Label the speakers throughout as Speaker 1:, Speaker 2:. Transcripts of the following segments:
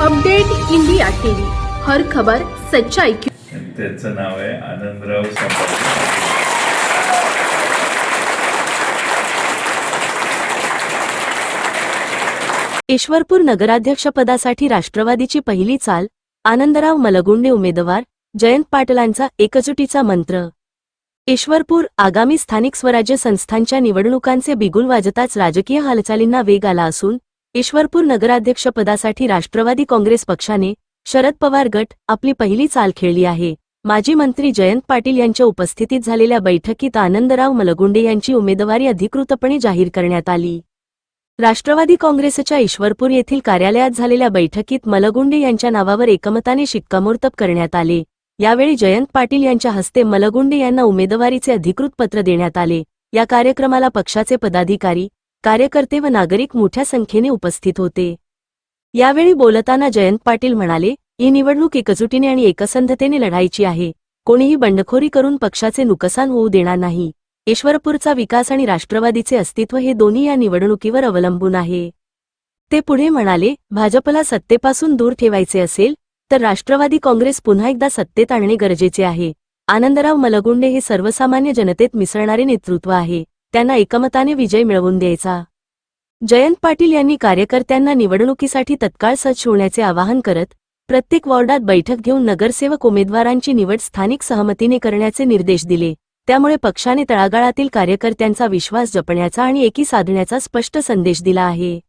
Speaker 1: पेट India TV. हर खबर सच्चाई की
Speaker 2: त्यांचं नाव आहे आनंदराव
Speaker 3: ईश्वरपूर नगराध्यक्षपदासाठी राष्ट्रवादीची पहिली चाल आनंदराव मलगुंडे उमेदवार जयंत पाटलांचा एकजुटीचा मंत्र. ईश्वरपूर आगामी स्थानिक स्वराज्य संस्थांच्या निवडणुकांचे बिगुल वाजताच राजकीय हालचालींना वेग आला असून ईश्वरपूर नगराध्यक्षपदासाठी राष्ट्रवादी काँग्रेस पक्षाने शरद पवार गट आपली पहिली चाल खेळली आहे. माजी मंत्री जयंत पाटील यांच्या उपस्थितीत झालेल्या बैठकीत आनंदराव मलगुंडे यांची उमेदवारी अधिकृतपणे जाहीर करण्यात आली. राष्ट्रवादी काँग्रेसच्या ईश्वरपूर येथील कार्यालयात झालेल्या बैठकीत मलगुंडे यांच्या नावावर एकमताने शिक्कामोर्तब करण्यात आले. यावेळी जयंत पाटील यांच्या हस्ते मलगुंडे यांना उमेदवारीचे अधिकृत पत्र देण्यात आले. या कार्यक्रमाला पक्षाचे पदाधिकारी कार्यकर्ते व नागरिक मोठ्या संख्येने उपस्थित होते. यावेळी बोलताना जयंत पाटील म्हणाले ही निवडणूक एकजुटीने आणि एकसंधतेने लढायची आहे. कोणीही बंडखोरी करून पक्षाचे नुकसान होऊ देणार नाही. ईश्वरपूरचा विकास आणि राष्ट्रवादीचे अस्तित्व हे दोन्ही या निवडणुकीवर अवलंबून आहे ते पुढे म्हणाले भाजपला सत्तेपासून दूर ठेवायचे असेल तर राष्ट्रवादी काँग्रेस पुन्हा एकदा सत्तेत आणणे गरजेचे आहे. आनंदराव मलगुंडे हे सर्वसामान्य जनतेत मिसळणारे नेतृत्व आहे. त्यांना एकमताने विजय मिळवून द्यायचा. जयंत पाटील यांनी कार्यकर्त्यांना निवडणुकीसाठी तत्काळ सज्ज होण्याचे आवाहन करत प्रत्येक वॉर्डात बैठक घेऊन नगरसेवक उमेदवारांची निवड स्थानिक सहमतीने करण्याचे निर्देश दिले. त्यामुळे पक्षाने तळागाळातील कार्यकर्त्यांचा विश्वास जपण्याचा आणि एकी साधण्याचा स्पष्ट संदेश दिला आहे.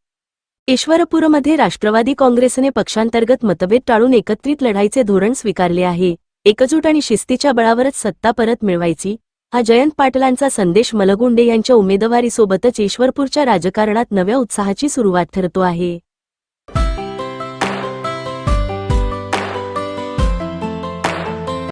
Speaker 3: ईश्वरपूरमध्ये राष्ट्रवादी काँग्रेसने पक्षांतर्गत मतभेद टाळून एकत्रित लढाईचे धोरण स्वीकारले आहे. एकजूट आणि शिस्तीच्या बळावरच सत्ता परत मिळवायची हा जयंत पाटलांचा संदेश मलगुंडे यांच्या उमेदवारीसोबतच ईश्वरपूरच्या राजकारणात नव्या उत्साहाची सुरुवात ठरतो आहे.